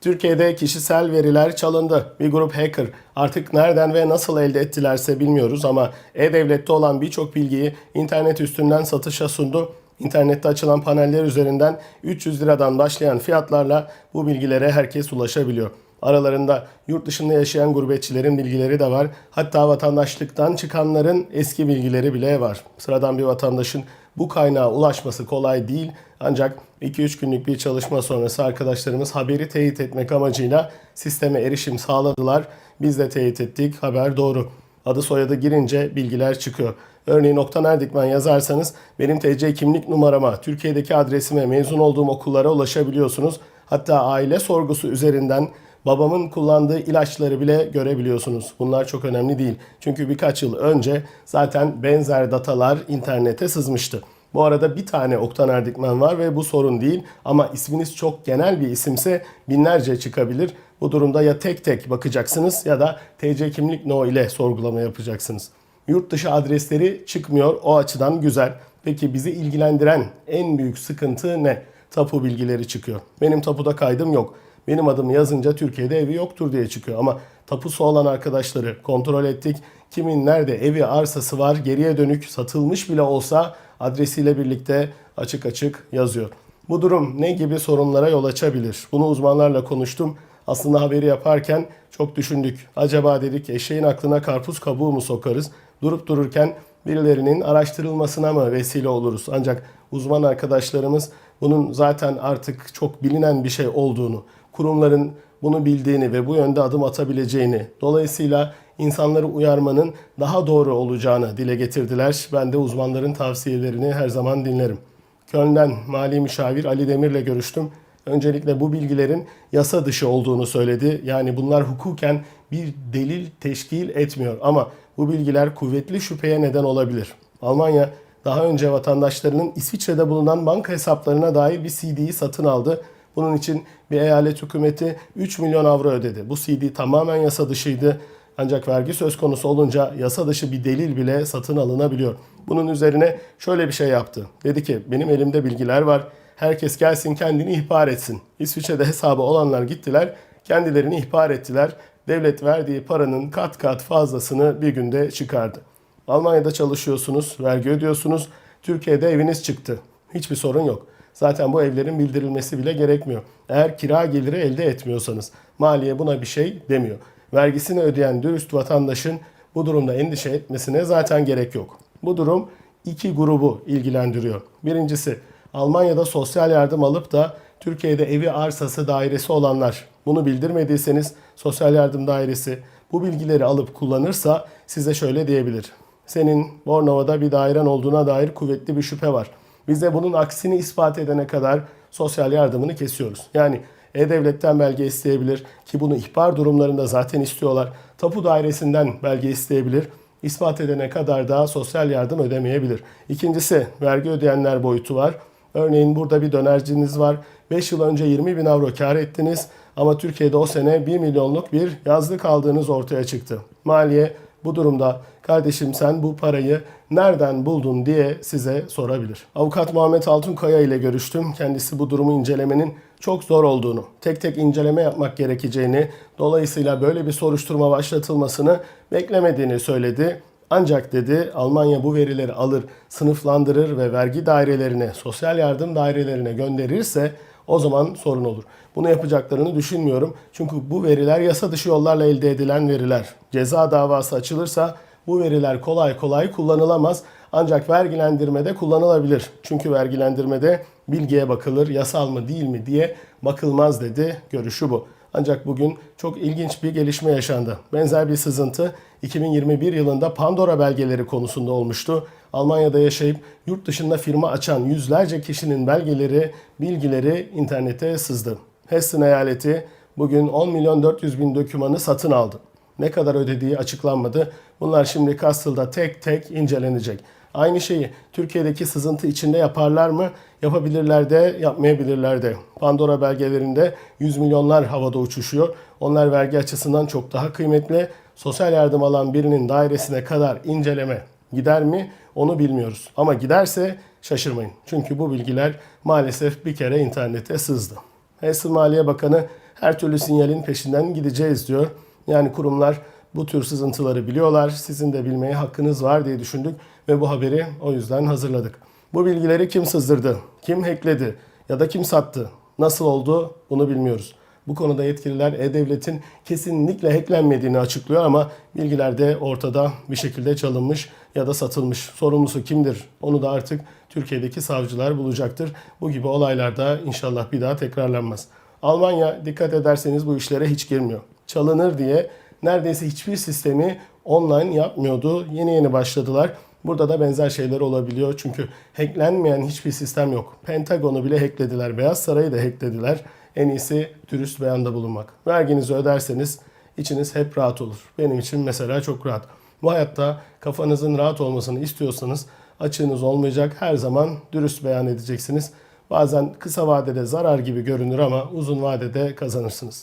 Türkiye'de kişisel veriler çalındı. Bir grup hacker artık nereden ve nasıl elde ettilerse bilmiyoruz ama e-devlette olan birçok bilgiyi internet üstünden satışa sundu. İnternette açılan paneller üzerinden 300 liradan başlayan fiyatlarla bu bilgilere herkes ulaşabiliyor. Aralarında yurt dışında yaşayan gurbetçilerin bilgileri de var. Hatta vatandaşlıktan çıkanların eski bilgileri bile var. Sıradan bir vatandaşın bu kaynağa ulaşması kolay değil. Ancak 2-3 günlük bir çalışma sonrası arkadaşlarımız haberi teyit etmek amacıyla sisteme erişim sağladılar. Biz de teyit ettik. Haber doğru. Adı soyadı girince bilgiler çıkıyor. Örneğin Oktan Erdikmen yazarsanız benim TC kimlik numarama, Türkiye'deki adresime, mezun olduğum okullara ulaşabiliyorsunuz. Hatta aile sorgusu üzerinden babamın kullandığı ilaçları bile görebiliyorsunuz. Bunlar çok önemli değil. Çünkü birkaç yıl önce zaten benzer datalar internete sızmıştı. Bu arada bir tane Oktan Erdikmen var ve bu sorun değil ama isminiz çok genel bir isimse binlerce çıkabilir. Bu durumda ya tek tek bakacaksınız ya da TC kimlik no ile sorgulama yapacaksınız. Yurt dışı adresleri çıkmıyor o açıdan güzel. Peki bizi ilgilendiren en büyük sıkıntı ne? Tapu bilgileri çıkıyor. Benim tapuda kaydım yok. Benim adımı yazınca Türkiye'de evi yoktur diye çıkıyor. Ama tapusu olan arkadaşları kontrol ettik. Kimin nerede evi arsası var geriye dönük satılmış bile olsa adresiyle birlikte açık açık yazıyor. Bu durum ne gibi sorunlara yol açabilir? Bunu uzmanlarla konuştum. Aslında haberi yaparken çok düşündük. Acaba dedik eşeğin aklına karpuz kabuğu mu sokarız? Durup dururken birilerinin araştırılmasına mı vesile oluruz? Ancak uzman arkadaşlarımız bunun zaten artık çok bilinen bir şey olduğunu, kurumların bunu bildiğini ve bu yönde adım atabileceğini, dolayısıyla insanları uyarmanın daha doğru olacağını dile getirdiler. Ben de uzmanların tavsiyelerini her zaman dinlerim. Köln'den mali müşavir Ali Demir'le görüştüm. Öncelikle bu bilgilerin yasa dışı olduğunu söyledi. Yani bunlar hukuken bir delil teşkil etmiyor ama bu bilgiler kuvvetli şüpheye neden olabilir. Almanya daha önce vatandaşlarının İsviçre'de bulunan banka hesaplarına dair bir CD'yi satın aldı. Bunun için bir eyalet hükümeti 3 milyon avro ödedi. Bu CD tamamen yasa dışıydı. Ancak vergi söz konusu olunca yasa dışı bir delil bile satın alınabiliyor. Bunun üzerine şöyle bir şey yaptı. Dedi ki benim elimde bilgiler var. Herkes gelsin kendini ihbar etsin. İsviçre'de hesabı olanlar gittiler. Kendilerini ihbar ettiler. Devlet verdiği paranın kat kat fazlasını bir günde çıkardı. Almanya'da çalışıyorsunuz, vergi ödüyorsunuz. Türkiye'de eviniz çıktı. Hiçbir sorun yok. Zaten bu evlerin bildirilmesi bile gerekmiyor. Eğer kira geliri elde etmiyorsanız maliye buna bir şey demiyor. Vergisini ödeyen dürüst vatandaşın bu durumda endişe etmesine zaten gerek yok. Bu durum iki grubu ilgilendiriyor. Birincisi Almanya'da sosyal yardım alıp da Türkiye'de evi arsası dairesi olanlar. Bunu bildirmediyseniz sosyal yardım dairesi bu bilgileri alıp kullanırsa size şöyle diyebilir. Senin Bornova'da bir dairen olduğuna dair kuvvetli bir şüphe var. Biz de bunun aksini ispat edene kadar sosyal yardımını kesiyoruz. Yani E-Devlet'ten belge isteyebilir ki bunu ihbar durumlarında zaten istiyorlar. Tapu dairesinden belge isteyebilir. İspat edene kadar da sosyal yardım ödemeyebilir. İkincisi vergi ödeyenler boyutu var. Örneğin burada bir dönerciniz var. 5 yıl önce 20 bin avro kar ettiniz ama Türkiye'de o sene 1 milyonluk bir yazlık aldığınız ortaya çıktı. Maliye bu durumda kardeşim sen bu parayı nereden buldun diye size sorabilir. Avukat Muhammed Altunkaya ile görüştüm. Kendisi bu durumu incelemenin çok zor olduğunu, tek tek inceleme yapmak gerekeceğini, dolayısıyla böyle bir soruşturma başlatılmasını beklemediğini söyledi. Ancak dedi Almanya bu verileri alır, sınıflandırır ve vergi dairelerine, sosyal yardım dairelerine gönderirse o zaman sorun olur. Bunu yapacaklarını düşünmüyorum. Çünkü bu veriler yasa dışı yollarla elde edilen veriler. Ceza davası açılırsa bu veriler kolay kolay kullanılamaz. Ancak vergilendirmede kullanılabilir. Çünkü vergilendirmede bilgiye bakılır, yasal mı değil mi diye bakılmaz dedi. Görüşü bu. Ancak bugün çok ilginç bir gelişme yaşandı. Benzer bir sızıntı 2021 yılında Pandora belgeleri konusunda olmuştu. Almanya'da yaşayıp yurt dışında firma açan yüzlerce kişinin belgeleri, bilgileri internete sızdı. Hessen eyaleti bugün 10 milyon 400 bin dokümanı satın aldı. Ne kadar ödediği açıklanmadı. Bunlar şimdi Castle'da tek tek incelenecek. Aynı şeyi Türkiye'deki sızıntı içinde yaparlar mı? Yapabilirler de, yapmayabilirler de. Pandora belgelerinde 100 milyonlar havada uçuşuyor. Onlar vergi açısından çok daha kıymetli. Sosyal yardım alan birinin dairesine kadar inceleme gider mi? Onu bilmiyoruz. Ama giderse şaşırmayın. Çünkü bu bilgiler maalesef bir kere internete sızdı. Hessen Maliye Bakanı her türlü sinyalin peşinden gideceğiz diyor. Yani kurumlar bu tür sızıntıları biliyorlar. Sizin de bilmeye hakkınız var diye düşündük ve bu haberi o yüzden hazırladık. Bu bilgileri kim sızdırdı? Kim hackledi? Ya da kim sattı? Nasıl oldu? Bunu bilmiyoruz. Bu konuda yetkililer E-Devlet'in kesinlikle hacklenmediğini açıklıyor ama bilgiler de ortada bir şekilde çalınmış ya da satılmış. Sorumlusu kimdir? Onu da artık Türkiye'deki savcılar bulacaktır. Bu gibi olaylarda inşallah bir daha tekrarlanmaz. Almanya dikkat ederseniz bu işlere hiç girmiyor. Çalınır diye neredeyse hiçbir sistemi online yapmıyordu. Yeni yeni başladılar. Burada da benzer şeyler olabiliyor. Çünkü hacklenmeyen hiçbir sistem yok. Pentagon'u bile hacklediler. Beyaz Saray'ı da hacklediler. En iyisi dürüst beyanda bulunmak. Verginizi öderseniz içiniz hep rahat olur. Benim için mesela çok rahat. Bu hayatta kafanızın rahat olmasını istiyorsanız açığınız olmayacak. Her zaman dürüst beyan edeceksiniz. Bazen kısa vadede zarar gibi görünür ama uzun vadede kazanırsınız.